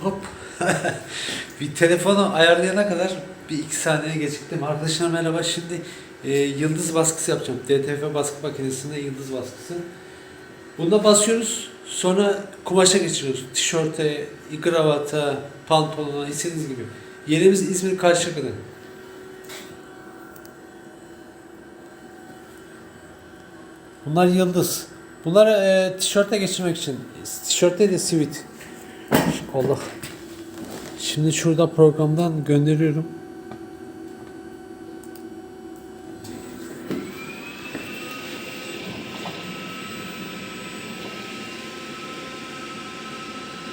Hop. bir telefonu ayarlayana kadar bir iki saniye geciktim. Arkadaşlar merhaba. Şimdi e, yıldız baskısı yapacağım. DTF baskı makinesinde yıldız baskısı. Bunda basıyoruz. Sonra kumaşa geçiriyoruz. Tişörte, gravata, pantolona, istediğiniz gibi. Yerimiz İzmir Karşıyaka'da. Bunlar yıldız. Bunları e, tişörte geçirmek için. Tişörtte de sivit. Allah. Şimdi şurada programdan gönderiyorum.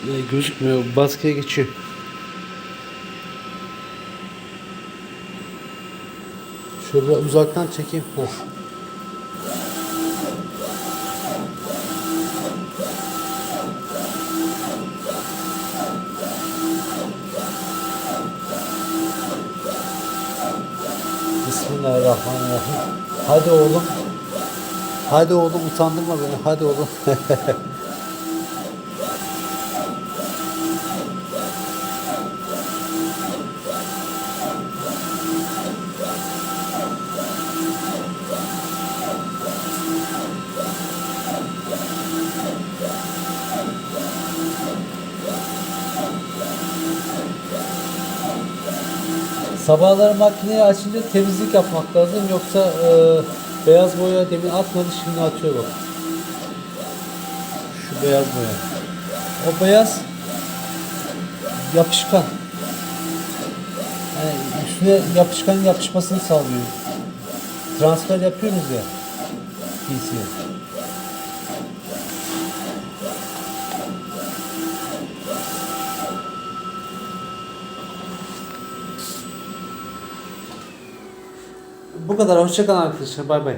E, gözükmüyor. Baskıya geçiyor. Şöyle uzaktan çekeyim. Heh. Bismillahirrahmanirrahim. Hadi oğlum. Hadi oğlum utandırma beni. Hadi oğlum. Sabahları makineyi açınca temizlik yapmak lazım yoksa e, beyaz boya demin atmadı şimdi atıyor bak. Şu beyaz boya. O beyaz yapışkan. Yani üstüne yapışkan yapışmasını sağlıyor. Transfer yapıyoruz ya. PC'ye. Bu kadar. Hoşçakalın arkadaşlar. Bay bay.